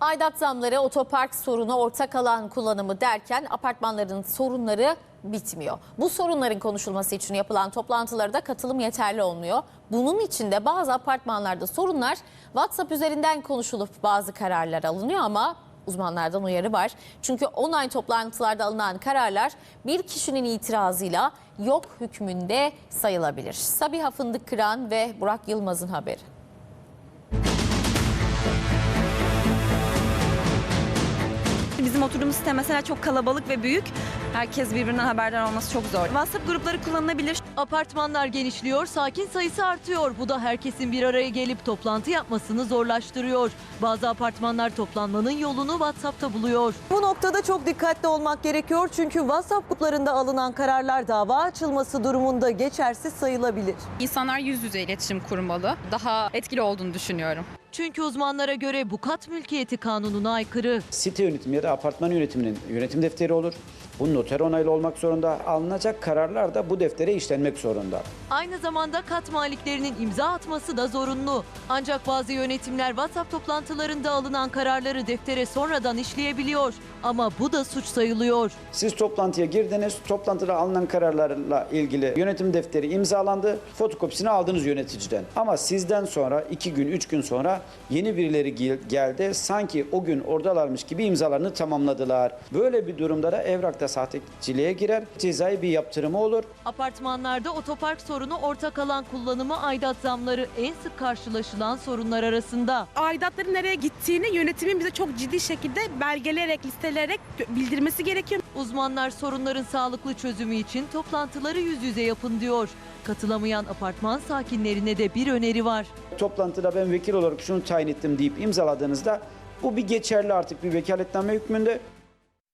Aidat zamları, otopark sorunu, ortak alan kullanımı derken apartmanların sorunları bitmiyor. Bu sorunların konuşulması için yapılan toplantılarda katılım yeterli olmuyor. Bunun için de bazı apartmanlarda sorunlar WhatsApp üzerinden konuşulup bazı kararlar alınıyor ama uzmanlardan uyarı var. Çünkü online toplantılarda alınan kararlar bir kişinin itirazıyla yok hükmünde sayılabilir. Sabiha Fındık Kıran ve Burak Yılmaz'ın haberi. Bizim oturduğumuz site mesela çok kalabalık ve büyük. Herkes birbirinden haberdar olması çok zor. WhatsApp grupları kullanılabilir. Apartmanlar genişliyor, sakin sayısı artıyor. Bu da herkesin bir araya gelip toplantı yapmasını zorlaştırıyor. Bazı apartmanlar toplanmanın yolunu WhatsApp'ta buluyor. Bu noktada çok dikkatli olmak gerekiyor çünkü WhatsApp gruplarında alınan kararlar dava açılması durumunda geçersiz sayılabilir. İnsanlar yüz yüze iletişim kurmalı. Daha etkili olduğunu düşünüyorum. Çünkü uzmanlara göre bu kat mülkiyeti kanununa aykırı. site yönetimi ya da apartman yönetiminin yönetim defteri olur. Bu noter onaylı olmak zorunda. Alınacak kararlar da bu deftere işlenmek zorunda. Aynı zamanda kat maliklerinin imza atması da zorunlu. Ancak bazı yönetimler WhatsApp toplantılarında alınan kararları deftere sonradan işleyebiliyor. Ama bu da suç sayılıyor. Siz toplantıya girdiniz, toplantıda alınan kararlarla ilgili yönetim defteri imzalandı, fotokopisini aldınız yöneticiden. Ama sizden sonra iki gün, üç gün sonra yeni birileri gel- geldi, sanki o gün oradalarmış gibi imzalarını tamamladılar. Böyle bir durumda da evrakta sahteciliğe girer, cezai bir yaptırımı olur. Apartmanlarda otopark sorunu, ortak alan kullanımı, aidat zamları en sık karşılaşılan sorunlar arasında. aidatların nereye gittiğini yönetimin bize çok ciddi şekilde belgeleyerek, listeleyerek bildirmesi gerekiyor. Uzmanlar sorunların sağlıklı çözümü için toplantıları yüz yüze yapın diyor. Katılamayan apartman sakinlerine de bir öneri var. Toplantıda ben vekil olarak şunu tayin ettim deyip imzaladığınızda bu bir geçerli artık bir vekaletname hükmünde